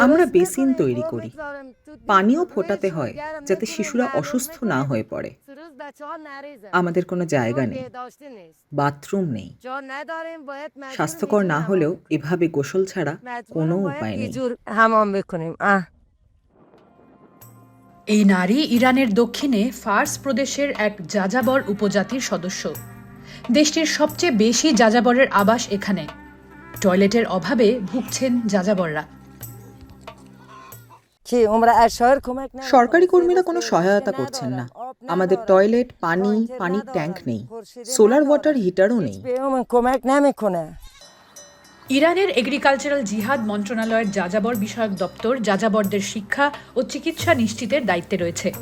আমরা বেসিন তৈরি করি। পানিও ফোটাতে হয় যাতে শিশুরা অসুস্থ না হয়ে পড়ে। আমাদের কোনো জায়গা নেই। বাথরুম নেই। স্বাস্থ্যকর না হলেও এভাবে গোসল ছাড়া কোনো উপায় নেই। এই নারী ইরানের দক্ষিণে ফার্স প্রদেশের এক যাযাবর উপজাতির সদস্য। দেশটির সবচেয়ে বেশি যাযাবরের আবাস এখানে। টয়লেটের অভাবে ভুগছেন যাযাবররা। সরকারি কর্মীরা কোনো সহায়তা করছেন না। আমাদের টয়লেট পানি পানির ট্যাঙ্ক নেই। সোলার ওয়াটার হিটারও নেই। ইরানের এগ্রিকালচারাল জিহাদ মন্ত্রণালয়ের যাযাবর বিষয়ক দপ্তর যাযাবরদের শিক্ষা ও চিকিৎসা নিশ্চিতের দায়িত্বে রয়েছে।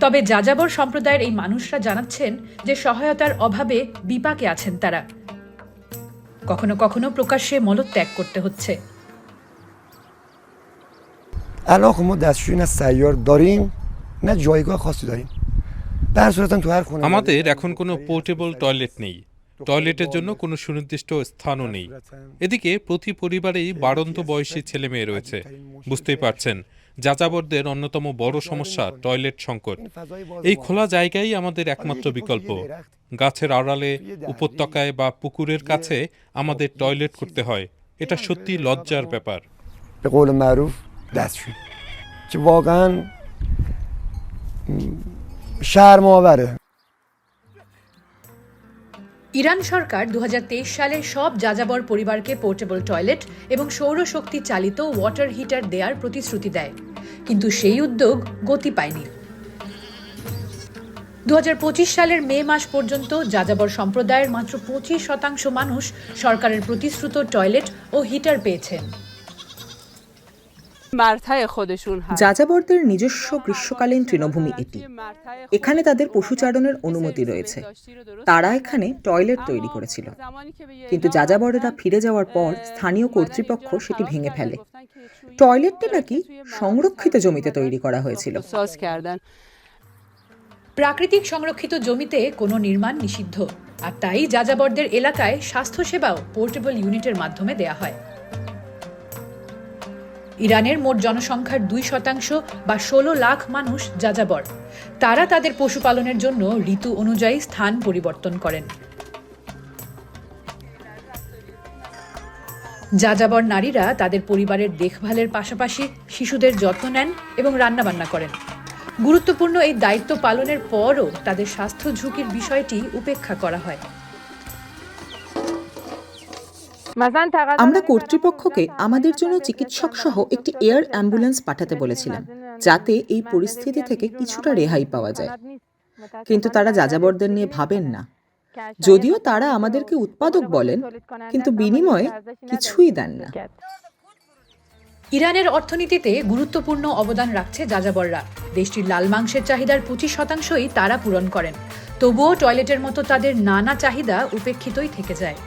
তবে যাযাবর সম্প্রদায়ের এই মানুষরা জানাচ্ছেন যে সহায়তার অভাবে বিপাকে আছেন তারা। কখনো কখনো প্রকাশ্যে মলত্যাগ করতে হচ্ছে। الان خب ما دستشویی نه سیار داریم نه جایگاه خاصی داریم به هر صورت هم تو هر خونه আমাদের এখন কোনো পোর্টেবল টয়লেট নেই টয়লেটের জন্য কোনো সুনির্দিষ্ট স্থানও নেই এদিকে প্রতি পরিবারেই বাড়ন্ত বয়সী ছেলে মেয়ে রয়েছে বুঝতেই পারছেন যাযাবরদের অন্যতম বড় সমস্যা টয়লেট সংকট এই খোলা জায়গাই আমাদের একমাত্র বিকল্প গাছের আড়ালে উপত্যকায় বা পুকুরের কাছে আমাদের টয়লেট করতে হয় এটা সত্যি লজ্জার ব্যাপার به قول معروف دستشویی که واقعا م، شرم آوره ইরান সরকার দু সালে সব যাযাবর পরিবারকে পোর্টেবল টয়লেট এবং সৌরশক্তি চালিত ওয়াটার হিটার দেওয়ার প্রতিশ্রুতি দেয় কিন্তু সেই উদ্যোগ গতি পায়নি দু সালের মে মাস পর্যন্ত যাযাবর সম্প্রদায়ের মাত্র পঁচিশ শতাংশ মানুষ সরকারের প্রতিশ্রুত টয়লেট ও হিটার পেয়েছেন مرتع خودشون هست যাযাবরদের নিজস্ব গ্রীষ্মকালীন তৃণভূমি এটি। এখানে তাদের পশুচারণের অনুমতি রয়েছে। তারা এখানে টয়লেট তৈরি করেছিল। কিন্তু যাযাবরেরা ফিরে যাওয়ার পর স্থানীয় কর্তৃপক্ষ সেটি ভেঙে ফেলে। টয়লেটটি নাকি সংরক্ষিত জমিতে তৈরি করা হয়েছিল। প্রাকৃতিক সংরক্ষিত জমিতে কোনো নির্মাণ নিষিদ্ধ। আর তাই যাযাবরদের এলাকায় স্বাস্থ্যসেবাও পোর্টেবল ইউনিটের মাধ্যমে দেয়া হয়। ইরানের মোট জনসংখ্যার দুই শতাংশ বা ষোলো লাখ মানুষ যাযাবর। তারা তাদের পশুপালনের জন্য ঋতু অনুযায়ী স্থান পরিবর্তন করেন। যাযাবর নারীরা তাদের পরিবারের দেখভালের পাশাপাশি শিশুদের যত্ন নেন এবং রান্নাবান্না করেন। গুরুত্বপূর্ণ এই দায়িত্ব পালনের পরও তাদের স্বাস্থ্য ঝুঁকির বিষয়টি উপেক্ষা করা হয়। আমরা কর্তৃপক্ষকে আমাদের জন্য চিকিৎসক সহ একটি এয়ার অ্যাম্বুলেন্স পাঠাতে বলেছিলাম, যাতে এই পরিস্থিতি থেকে কিছুটা রেহাই পাওয়া যায়। কিন্তু তারা যাযাবরদের নিয়ে ভাবেন না। যদিও তারা আমাদেরকে উৎপাদক বলেন, কিন্তু বিনিময়ে কিছুই দেন না। ইরানের অর্থনীতিতে গুরুত্বপূর্ণ অবদান রাখছে যাযাবররা। দেশটির লাল মাংসের চাহিদার পঁচিশ শতাংশই তারা পূরণ করেন। তবুও টয়লেটের মতো তাদের নানা চাহিদা উপেক্ষিতই থেকে যায়।